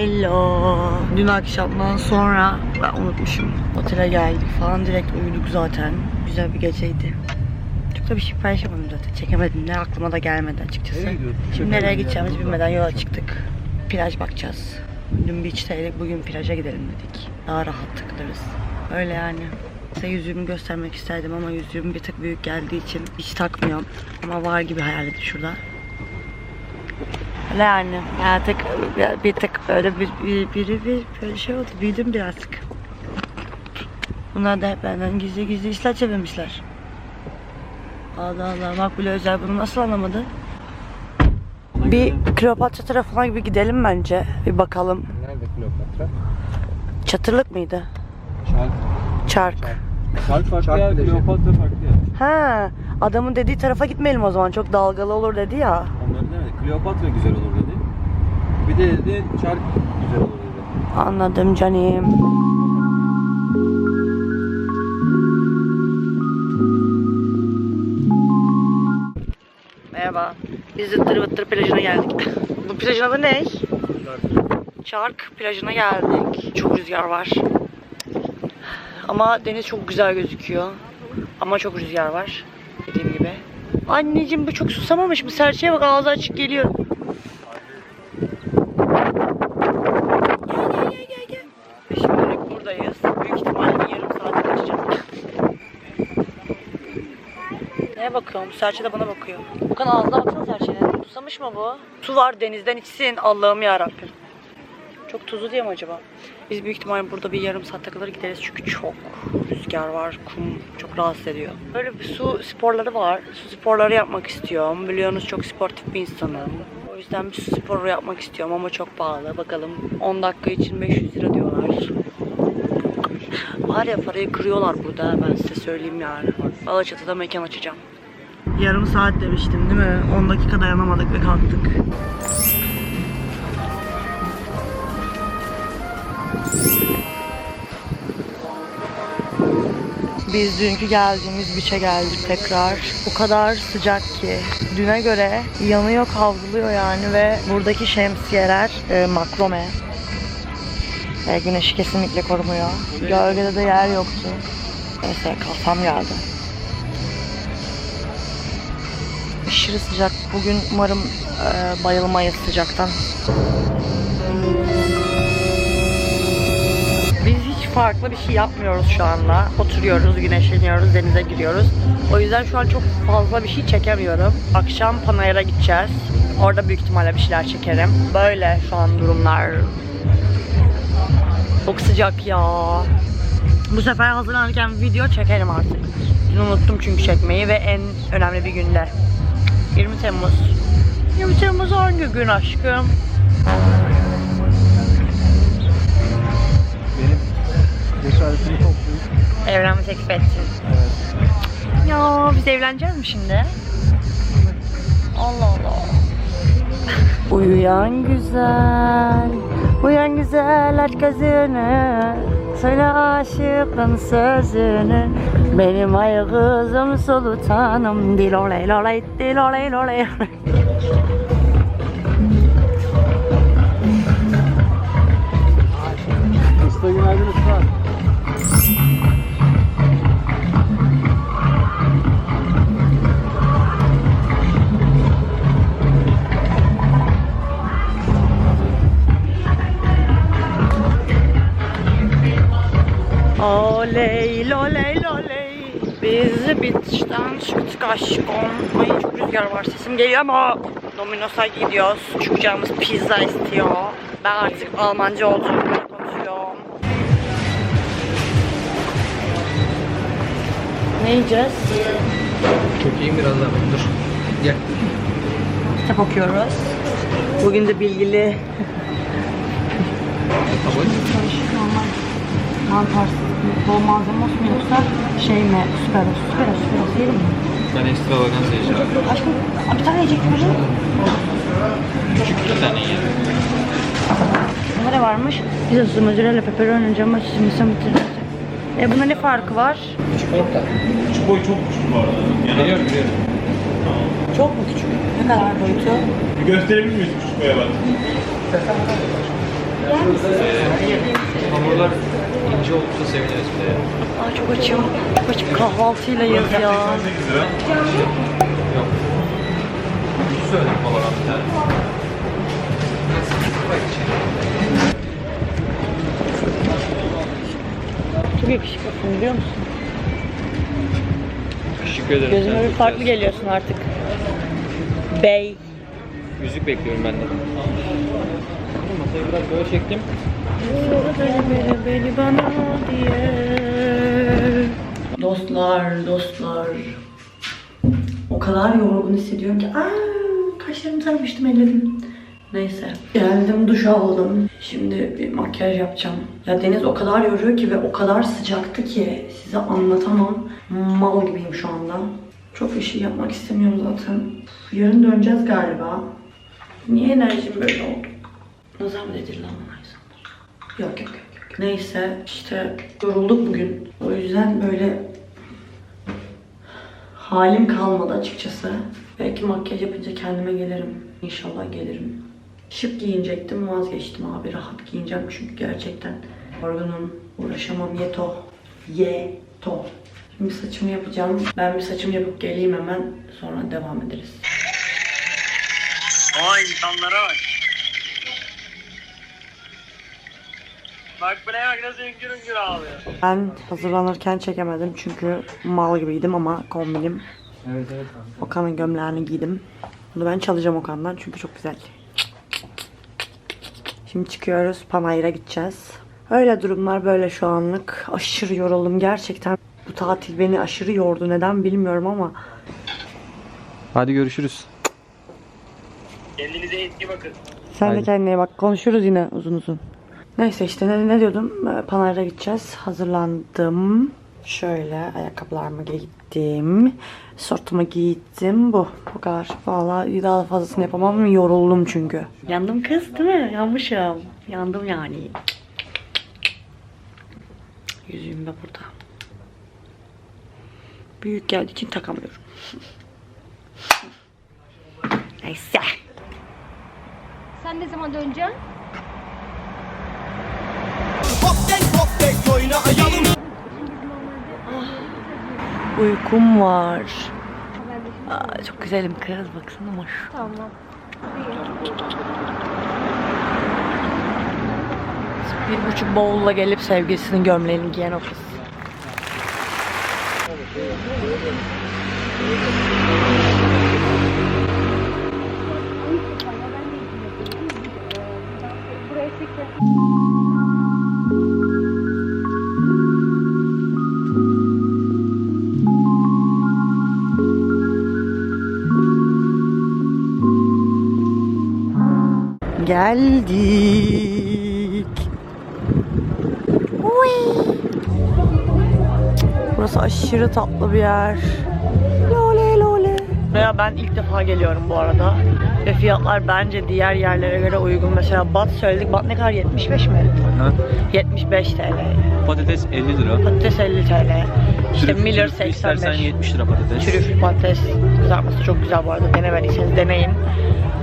Hello. Dün akşamdan sonra ben unutmuşum. Otele geldik falan direkt uyuduk zaten. Güzel bir geceydi. Çok da bir şey paylaşamadım zaten. Çekemedim. Ne aklıma da gelmedi açıkçası. Nereye? Şimdi nereye gideceğimizi bilmeden yola çıktık. Plaj bakacağız. Dün beach'teydik. Bugün plaja gidelim dedik. Daha rahat takılırız. Öyle yani. Size yüzüğümü göstermek isterdim ama yüzüğüm bir tık büyük geldiği için hiç takmıyorum. Ama var gibi hayal edin şurada. Öyle yani. Artık bir, tık böyle bir, bir, biri bir böyle şey oldu. Büyüdüm birazcık. Bunlar da hep benden gizli gizli işler çevirmişler. Allah Allah Makbule Özel bunu nasıl anlamadı? Bir Kleopatra tarafına gibi gidelim bence. Bir bakalım. Nerede Kleopatra? Çatırlık mıydı? Çark. Çark. Çark farklı Çark ya. Kleopatra farklı ya. Ha, adamın dediği tarafa gitmeyelim o zaman. Çok dalgalı olur dedi ya. Onların. Kleopatra güzel olur dedi. Bir de dedi çark güzel olur dedi. Anladım canım. Merhaba. Biz de Tır Vıttır plajına geldik. Bu plajın adı ne? Çark plajına geldik. Çok rüzgar var. Ama deniz çok güzel gözüküyor. Ama çok rüzgar var. Anneciğim bu çok susamamış. Bu serçeye bak ağzı açık geliyor. Şimdilik buradayız. Büyük ihtimalle yarım saate kaçacağız. Neye bakıyorum? Serçe de bana bakıyor. Okan ağzına baksana serçenin. Susamış mı bu? Su var denizden içsin. Allah'ım ya Rabbim. Çok tuzlu diye mi acaba? Biz büyük ihtimalle burada bir yarım saat takılır gideriz çünkü çok rüzgar var, kum çok rahatsız ediyor. Böyle bir su sporları var. Su sporları yapmak istiyorum. Biliyorsunuz çok sportif bir insanım. O yüzden bir su sporu yapmak istiyorum ama çok pahalı. Bakalım 10 dakika için 500 lira diyorlar. Var ya parayı kırıyorlar burada ben size söyleyeyim yani. Alaçatı'da mekan açacağım. Yarım saat demiştim değil mi? 10 dakika dayanamadık ve kalktık. Biz dünkü geldiğimiz biçe geldik tekrar. O kadar sıcak ki. Düne göre yanıyor, kavruluyor yani ve buradaki şemsiyeler e, makrome. E, güneşi kesinlikle korumuyor. Gölgede de yer yoktu. Neyse kafam geldi. Aşırı sıcak. Bugün umarım e, bayılmayız sıcaktan. Farklı bir şey yapmıyoruz şu anda. Oturuyoruz, güneşleniyoruz, denize giriyoruz. O yüzden şu an çok fazla bir şey çekemiyorum. Akşam Panayır'a gideceğiz. Orada büyük ihtimalle bir şeyler çekerim. Böyle şu an durumlar. Çok sıcak ya. Bu sefer hazırlanırken video çekerim artık. Dün unuttum çünkü çekmeyi ve en önemli bir günde. 20 Temmuz. 20 Temmuz hangi gün aşkım? Cesaretimi toplayıp Evlenme teklif etsin. evet. Ya biz evleneceğiz mi şimdi? Allah Allah. Uyuyan güzel, uyan güzel aç gözünü Söyle aşıkın sözünü Benim ay kızım sultanım Diloley loley diloley loley Oley loley loley Biz beach'ten çıktık aşkım Ay çok rüzgar var sesim geliyor ama Domino's'a gidiyoruz Çünkü canımız pizza istiyor Ben artık Almanca olduğunu konuşuyorum Ne yiyeceğiz? Çok iyiyim biraz daha dur. Gel. Kitap okuyoruz Bugün de bilgili Kabul. Mantarsız bol malzeme olsun yoksa şey mi süperos süperos süperos yiyelim mi? Ben ekstravagans yiyeceğim. Aşkım bir tane yiyecek mi? Küçük iki tane yiyelim. Bunda ne varmış? Pizzası, mozzarella, pepperoni, cama, simsam, E bunda ne farkı var? Çikolata. Küçük boy çok küçük bu arada. Biliyorum biliyorum. Çok mu küçük? Ne kadar boyutu? Bir gösterebilir miyiz küçük boya bak? Hamurlar ince olursa seviniriz bir de ya. Aa, çok açım. Çok açım. Kahvaltıylayız ya. Yok. Söyledim falan bir tane. Çok yakışıklısın biliyor musun? Teşekkür ederim. Gözüme bir çok farklı geliyorsun artık. Bey. Müzik bekliyorum ben de. Biraz böyle çektim. Dostlar, dostlar. O kadar yorgun hissediyorum ki. Aa, kaşlarımı sarmıştım elledim. Neyse. Geldim duş aldım. Şimdi bir makyaj yapacağım. Ya deniz o kadar yoruyor ki ve o kadar sıcaktı ki size anlatamam. Mal gibiyim şu anda. Çok bir şey yapmak istemiyorum zaten. Yarın döneceğiz galiba. Niye enerjim böyle oldu? Nazar mı dedi lan insanlar? Yok yok yok. yok. Neyse işte yorulduk bugün. O yüzden böyle halim kalmadı açıkçası. Belki makyaj yapınca kendime gelirim. İnşallah gelirim. Şık giyinecektim vazgeçtim abi. Rahat giyineceğim çünkü gerçekten yorgunum. Uğraşamam yeto. Yeto. Şimdi saçımı yapacağım. Ben bir saçımı yapıp geleyim hemen. Sonra devam ederiz. Vay insanlara bak. Bak buraya bak nasıl üngür üngür ağlıyor. Ben hazırlanırken çekemedim çünkü mal gibiydim ama kombinim. Evet evet. Okan'ın gömleğini giydim. Bunu ben çalacağım Okan'dan çünkü çok güzel. Şimdi çıkıyoruz. Panayır'a gideceğiz. Öyle durumlar böyle şu anlık. Aşırı yoruldum gerçekten. Bu tatil beni aşırı yordu. Neden bilmiyorum ama. Hadi görüşürüz. Kendinize iyi bakın. Sen de Haydi. kendine iyi bak. Konuşuruz yine uzun uzun. Neyse işte ne, ne diyordum? Ee, Panayır'a gideceğiz. Hazırlandım. Şöyle ayakkabılarımı giydim. Şortumu giydim. Bu. Bu kadar. Valla daha fazlasını yapamam. Yoruldum çünkü. Yandım kız değil mi? Yanmışım. Yandım yani. Yüzüğüm de burada. Büyük geldiği için takamıyorum. Neyse. Sen ne zaman döneceksin? Uykum var. Aa, çok güzelim kız baksana maş. Tamam. Bir buçuk bavulla gelip sevgilisinin gömleğini giyen o kız. Geldik. Uy. Burası aşırı tatlı bir yer. Lole lole. Buraya ben ilk defa geliyorum bu arada. Ve fiyatlar bence diğer yerlere göre uygun. Mesela bat söyledik. Bat ne kadar? 75 mi? 75 TL. Patates 50 lira. Patates 50 TL. İşte Trüf- Miller trüf istersen 85. 70 lira patates. Trüf patates kızartması çok güzel bu arada. Denemediyseniz deneyin.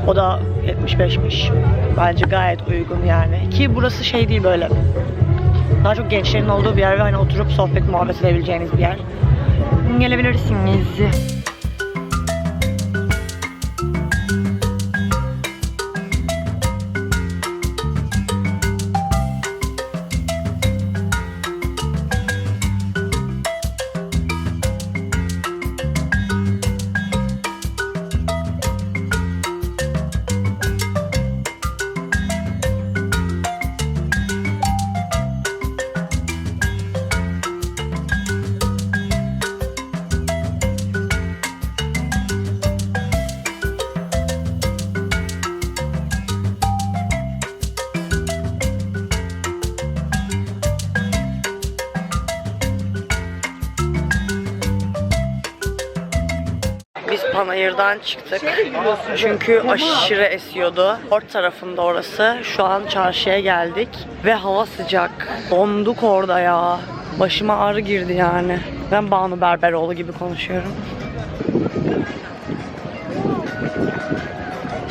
O da 75'miş. Bence gayet uygun yani. Ki burası şey değil böyle. Daha çok gençlerin olduğu bir yer ve hani oturup sohbet muhabbet edebileceğiniz bir yer. Gelebilirsiniz. Panayır'dan çıktık. Çünkü aşırı esiyordu. Port tarafında orası. Şu an çarşıya geldik. Ve hava sıcak. Donduk orada ya. Başıma ağrı girdi yani. Ben Banu Berberoğlu gibi konuşuyorum.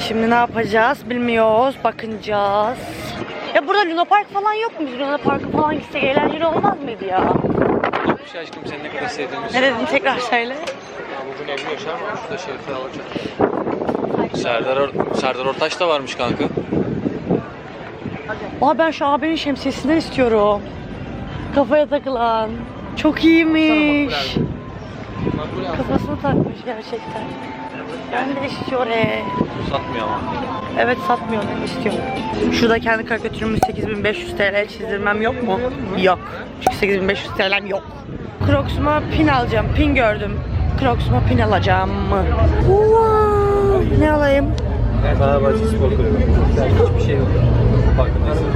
Şimdi ne yapacağız bilmiyoruz. Bakınacağız. Ya burada Luna Park falan yok mu? Biz Luna Park'a falan gitsek eğlenceli olmaz mıydı ya? Şey aşkım sen ne kadar sevdiğini Ne dedin tekrar söyle. Yaşar mı? Şurada şerife alacağım. Serdar, Or- Serdar Ortaç da varmış kanka. Aa ben şu abinin şemsiyesinden istiyorum. Kafaya takılan. Çok iyiymiş. Kafasına takmış gerçekten. Ben de istiyorum. Satmıyor ama. Evet satmıyor ben istiyorum. Şurada kendi karikatürümü 8500 TL çizdirmem yok mu? Yok. Çünkü 8500 TL'm yok. Crocs'uma pin alacağım. Pin gördüm. Crocs'uma pin alacağım mı? Wow. Ne alayım? Fenerbahçe Spor Kulübü. Hiçbir şey yok. Farkındaysın.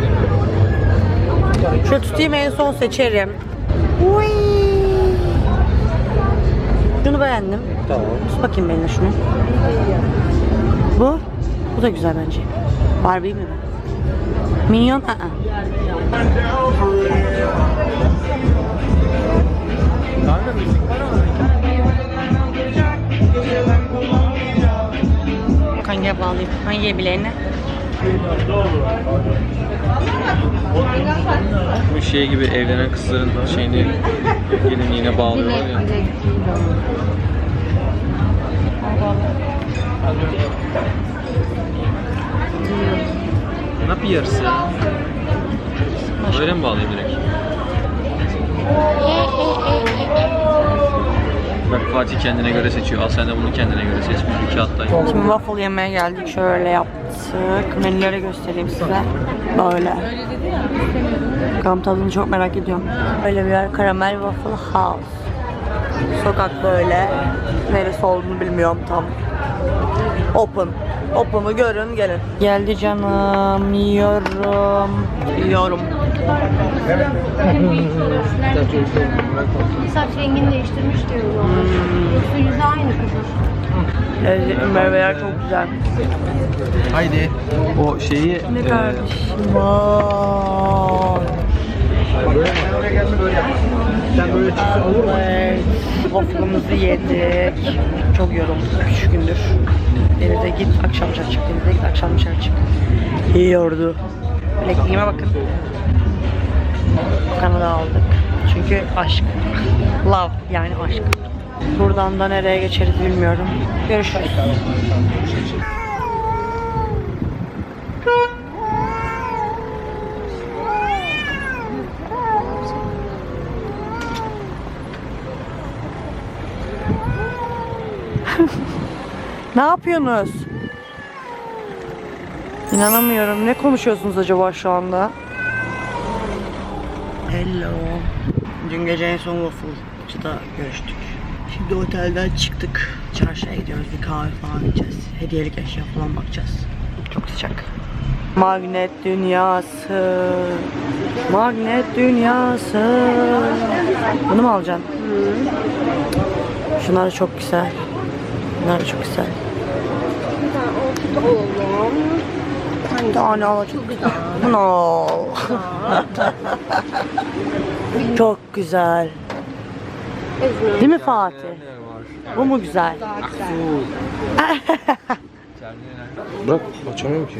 Şöyle tutayım en son seçerim. Uy. Şunu beğendim. Tamam. Tut bakayım benimle şunu. Bu? Bu da güzel bence. Barbie mi? Minyon? Aa. Kanka müzik var ama. Hangiye bağlayayım? Hangi bileğine? Bu şey gibi evlenen kızların şeyini gelinliğine bağlıyorlar ya. Ne yapıyorsun? Böyle mi bağlayayım direkt? Bak Fatih kendine göre seçiyor. Al sen de bunu kendine göre seç. Biz bir kağıttayız. Şimdi waffle yemeye geldik. Şöyle yaptık. Menüleri göstereyim size. Böyle. Bakalım tadını çok merak ediyorum. Böyle bir yer Karamel Waffle House. Sokak böyle. Neresi olduğunu bilmiyorum tam. Open. Open'ı görün gelin. Geldi canım. Yiyorum. Yiyorum. Saç rengini değiştirmiş diyor. Yoksa yüzü aynı kızın. Lezzetli meyveler çok güzel. Haydi. O şeyi Ne e, kardeşim var. Sen böyle çıksa olur mu? Evet. Waffle'ımızı yedik. Çok yoruldum. Üç gündür. Denize git, akşam dışarı çık. Denize git, akşam dışarı çık. Yiyordu. Bilekliğime bakın. Kanada aldık. Çünkü aşk. Love yani aşk. Buradan da nereye geçeriz bilmiyorum. Görüşürüz. Ne yapıyorsunuz? İnanamıyorum. Ne konuşuyorsunuz acaba şu anda? Hello. Dün gece en son Waffle'cıda görüştük. Şimdi otelden çıktık. Çarşıya gidiyoruz. Bir kahve falan içeceğiz. Hediyelik eşya falan bakacağız. Çok sıcak. Magnet dünyası. Magnet dünyası. Bunu mu alacaksın? Şunlar çok güzel. Bunlar da çok güzel. Bir tane alacak. No. Çok güzel. Değil mi Fatih? Bu mu güzel? Bırak açamıyorum ki.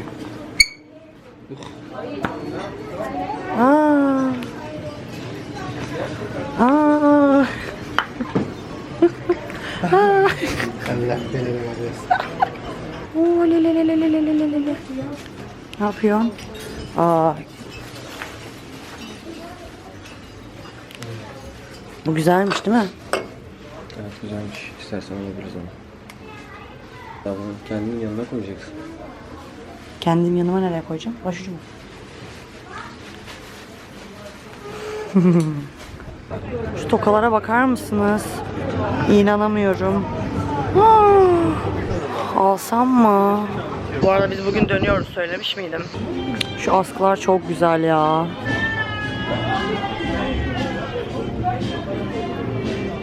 Aa. Aa. Allah belanı versin. Ne yapıyorsun? Aa, Bu güzelmiş değil mi? Evet güzelmiş. İstersen alabiliriz onu. Ya bunu kendinin yanına koyacaksın. Kendim yanıma nereye koyacağım? Başucuma. Şu tokalara bakar mısınız? İnanamıyorum. Alsam mı? Bu arada biz bugün dönüyoruz söylemiş miydim? Şu askılar çok güzel ya.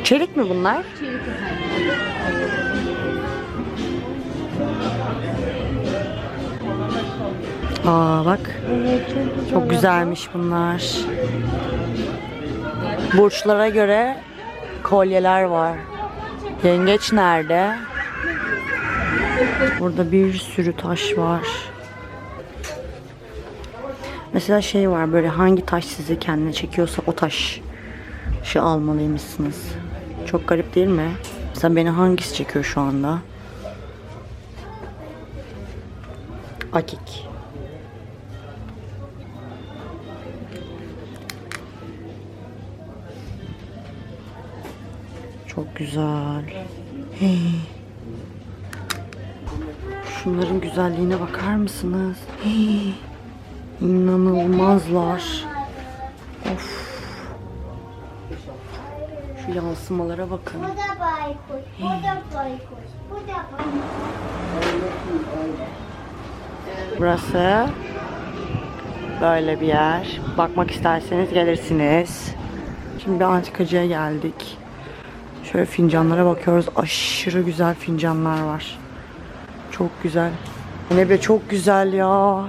Çelik mi bunlar? Aa bak. Çok güzelmiş bunlar. Burçlara göre kolyeler var. Yengeç nerede? Burada bir sürü taş var. Mesela şey var böyle hangi taş sizi kendine çekiyorsa o taş şu almalıymışsınız. Çok garip değil mi? Mesela beni hangisi çekiyor şu anda? Akik. Çok güzel. Hey. Şunların güzelliğine bakar mısınız? Hey. İnanılmazlar. Şu yansımalara bakın. Bu da baykuş, bu da baykuş, bu da baykuş. Burası böyle bir yer. Bakmak isterseniz gelirsiniz. Şimdi bir antikacıya geldik. Şöyle fincanlara bakıyoruz. Aşırı güzel fincanlar var. Çok güzel. Ne be çok güzel ya.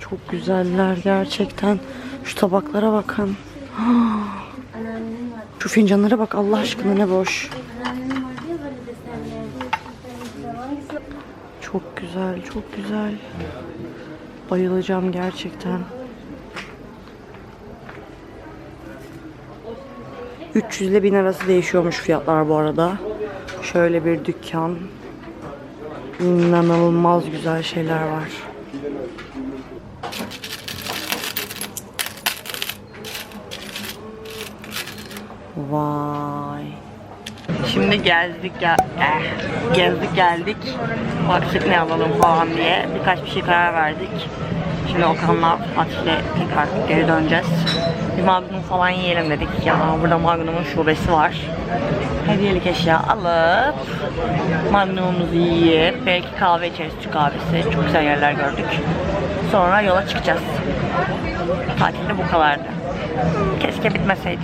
Çok güzeller gerçekten. Şu tabaklara bakın. Şu fincanlara bak Allah aşkına ne boş. Çok güzel, çok güzel. Bayılacağım gerçekten. 300 ile 1000 arası değişiyormuş fiyatlar bu arada. Şöyle bir dükkan. İnanılmaz güzel şeyler var. Şimdi gezdik ya eh, gezdik geldik. Baktık ne alalım falan diye. Birkaç bir şey karar verdik. Şimdi Okan'la Fatih'le tekrar geri döneceğiz. Bir magnum falan yiyelim dedik. Ya burada magnum'un şubesi var. Hediyelik eşya alıp magnumumuzu yiyip belki kahve içeriz Türk kahvesi. Çok güzel yerler gördük. Sonra yola çıkacağız. Tatil de bu kadardı. Keşke bitmeseydi.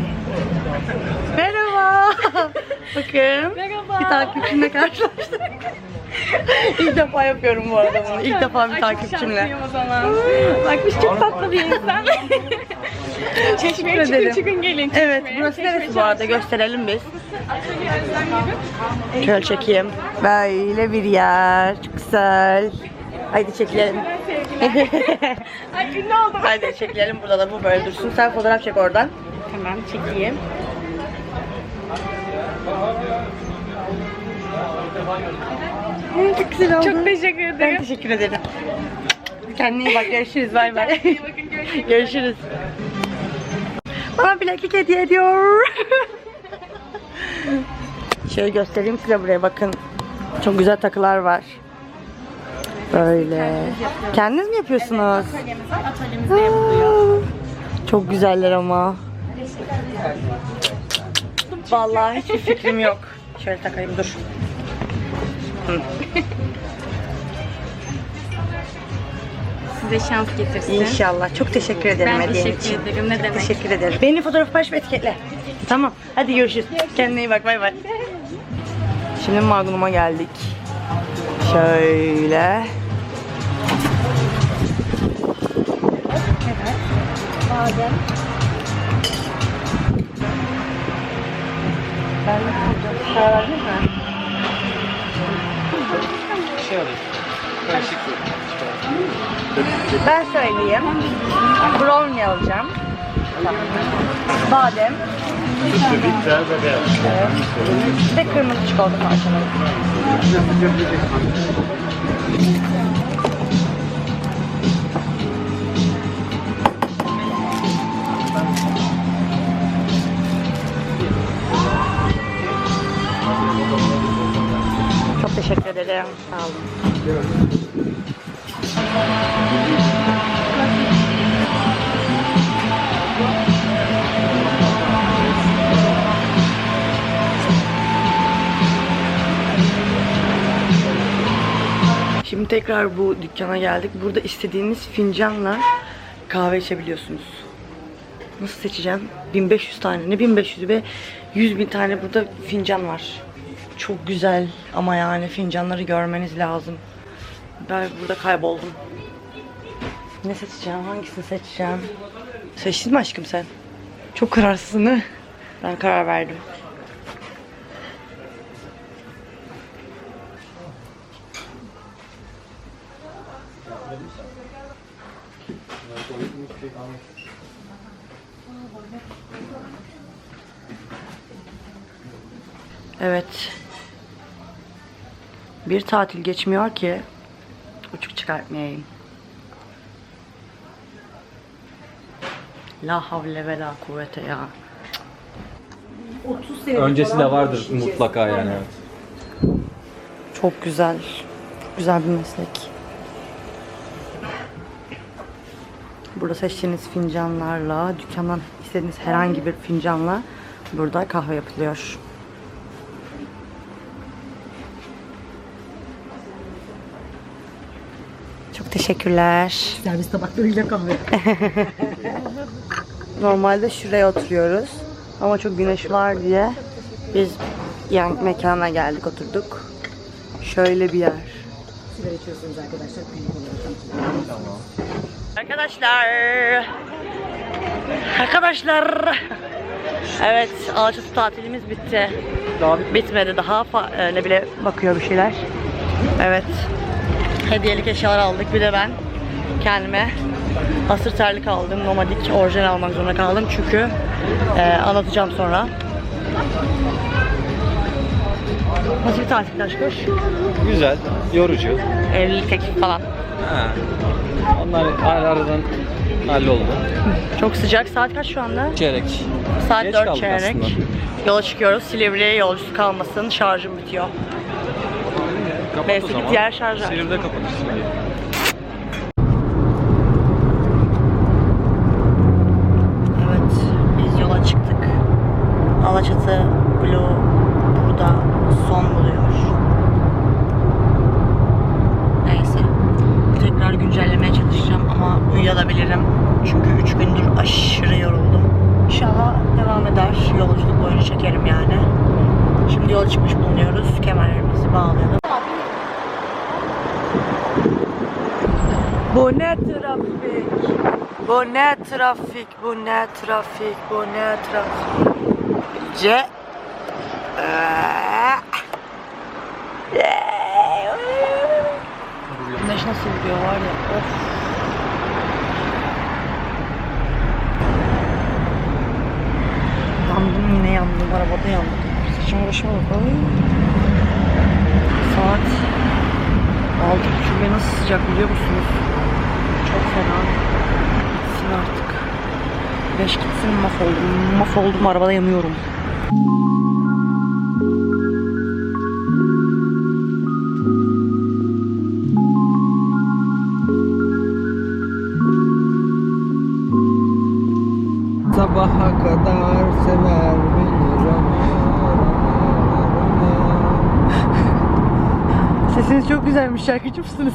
Merhaba. Bakın. Merhaba. Bir takipçimle karşılaştık. İlk defa yapıyorum bu arada bunu. İlk defa bir takipçimle. o zaman. Bak biz çok tatlı bir insan. Çeşmeye çıkın ederim. çıkın gelin. Evet, Çeşmeye. burası Çeşme neresi bu arada? Çarşı. Gösterelim biz. Atölye Özlem gibi. Şöyle çekeyim. Böyle bir yer. Çok güzel. Haydi çekilelim. Ay ünlü oldum. Haydi çekilelim burada da bu böyle dursun. Sen fotoğraf çek oradan. Hemen çekeyim. Çok güzel oldu. Çok teşekkür Ben ederim. teşekkür ederim. Kendine iyi bak. Görüşürüz. Bay bay. İyi bakın görüşürüz. Görüşürüz. Bana bileklik hediye ediyor. Şöyle göstereyim size buraya bakın. Çok güzel takılar var. Böyle. Kendiniz mi yapıyorsunuz? Atölyemiz var. Atölyemizde yapılıyor. Aa, Çok güzeller ama. Vallahi hiçbir fikrim yok. Şöyle takayım dur. Size şans getirsin. İnşallah. Çok teşekkür ederim Ben hediyen teşekkür için. ederim. Ne demek? Teşekkür ederim. Beni fotoğraf paylaşıp etiketle. Tamam. Hadi görüşürüz. Kendine iyi bak. Bay bay. Şimdi Magnum'a geldik. Şöyle. Ben karar verdin mi? Şey alayım. Karışık Ben söyleyeyim. Brownie alacağım. Badem. Evet. Bir de kırmızı çikolata parçaları. Teşekkür ederim. Sağ olun. Şimdi tekrar bu dükkana geldik. Burada istediğiniz fincanla kahve içebiliyorsunuz. Nasıl seçeceğim? 1500 tane. Ne 1500 be? 100 bin tane burada fincan var. Çok güzel ama yani fincanları görmeniz lazım. Ben burada kayboldum. Ne seçeceğim? Hangisini seçeceğim? Seçtin mi aşkım sen? Çok kararsızsın ha? Ben karar verdim. Evet. Bir tatil geçmiyor ki uçuk çıkartmayayım. La havle ve la kuvvete ya. Öncesi de vardır mutlaka yani. Çok güzel. Güzel bir meslek. Burada seçtiğiniz fincanlarla, dükkandan istediğiniz herhangi bir fincanla burada kahve yapılıyor. Teşekkürler. Servis tabaklarıyla kahve. Normalde şuraya oturuyoruz. Ama çok güneş var diye biz yan mekana geldik oturduk. Şöyle bir yer. Sigara içiyorsunuz arkadaşlar. Arkadaşlar. Arkadaşlar. Evet, Alaçatı tatilimiz bitti. Daha Bitmedi daha. E, ne bile bakıyor bir şeyler. Evet. Hediyelik eşyalar aldık. Bir de ben kendime asır terlik aldım. Nomadik orijinal almak zorunda kaldım. Çünkü e, anlatacağım sonra. Nasıl bir tatil Taşkoş? güzel, yorucu. Evlilik teklifi falan. Ha. Onlar ar- aradan halloldu. Çok sıcak. Saat kaç şu anda? Çeyrek. Saat Geç 4 kaldık çeyrek. aslında. Yola çıkıyoruz. Silivri'ye yolcusu kalmasın. Şarjım bitiyor. Kapat Neyse zaman. diğer şarjı aç. Silivri'de kapatırsın. Evet, biz yola çıktık. Alaçatı Blue burada son buluyor. Neyse. Tekrar güncellemeye çalışacağım ama uyuyabilirim. Çünkü 3 gündür aşırı yoruldum. İnşallah devam eder. Yolculuk boyunca çekerim yani. Şimdi yola çıkmış bulunuyoruz. Kemerlerimizi bağlayalım. Bu ne trafik? Bu ne trafik? Bu ne trafik? Bu ne trafik? Ce Güneş nasıl vuruyor var ya of. Yandım yine yandım arabada yandım. Saçıma başıma bak. Saat altı buçuk nasıl sıcak biliyor musunuz? Çok fena. Gitsin artık. Beş gitsin mahvoldum. Mahvoldum arabada yanıyorum. Sabaha kadar sever beni Sesiniz çok güzelmiş. Şarkıcı mısınız?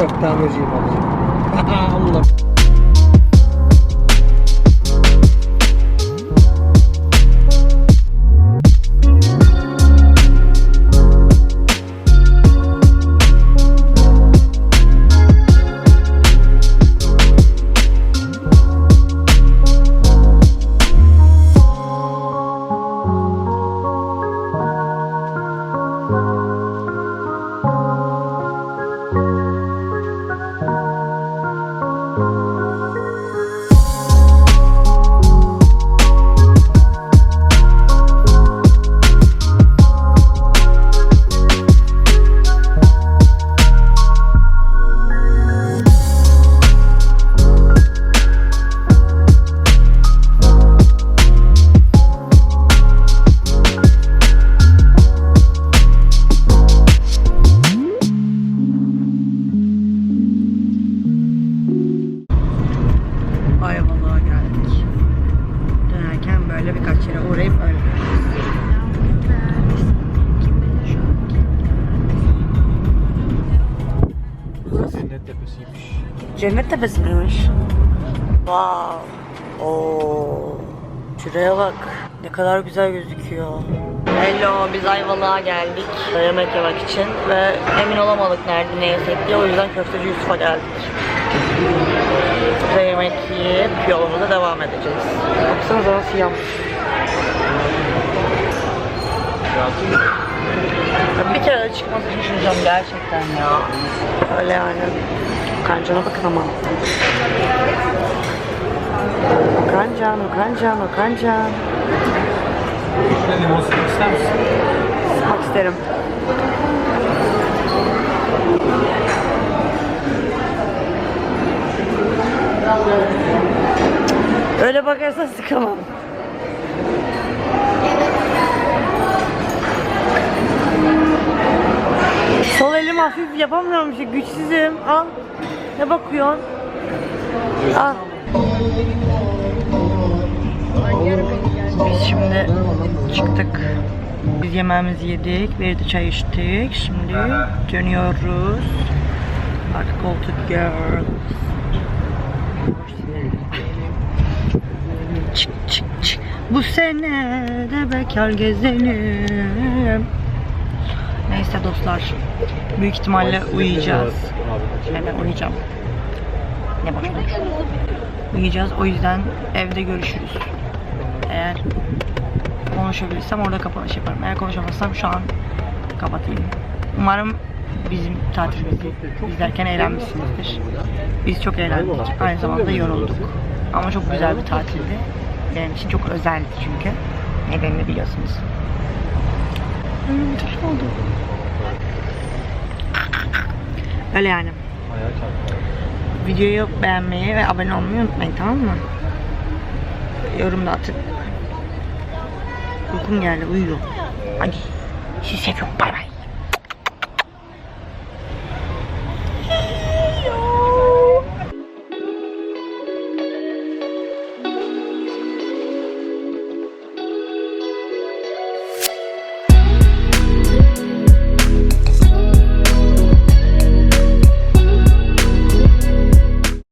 Yok tamirciyim ablacığım. Allah. Cennet tepesiymiş. Cennet tepesi miymiş? Wow. Oo. Şuraya bak. Ne kadar güzel gözüküyor. Hello, biz Ayvalık'a geldik yemek yemek için ve emin olamadık nerede ne yesek diye o yüzden Köfteci Yusuf'a geldik. Burada yemek yiyip yolumuza devam edeceğiz. Baksanıza nasıl yanmış. Ya Bir kere de çıkması şaşıracağım gerçekten ya. Öyle yani. Okancan'a bakın ama. Okancan, Okancan, Okancan. Şöyle limon sıkmak ister misin? Sıkmak isterim. Öyle bakarsan sıkamam. Sol elim hafif yapamıyorum işte güçsüzüm. Al. Ne bakıyorsun? Al. Biz şimdi çıktık. Biz yemeğimizi yedik. Bir de çay içtik. Şimdi dönüyoruz. Arka koltuk girl. Çık çık çık. Bu sene de bekar gezelim. Neyse dostlar. Büyük ihtimalle uyuyacağız. Evet uyuyacağım. Ne boş boş. Uyuyacağız. O yüzden evde görüşürüz. Eğer konuşabilirsem orada kapanış yaparım. Eğer konuşamazsam şu an kapatayım. Umarım bizim tatilimizi izlerken eğlenmişsinizdir. Biz çok eğlendik. Aynı zamanda yorulduk. Ama çok güzel bir tatildi. Benim için çok özeldi çünkü. Nedenini biliyorsunuz. Hmm, çok oldu. Öyle yani. Videoyu beğenmeyi ve abone olmayı unutmayın tamam mı? Yorum da atın. Uykum geldi uyuyor. Hadi. Seviyorum. Bay bay.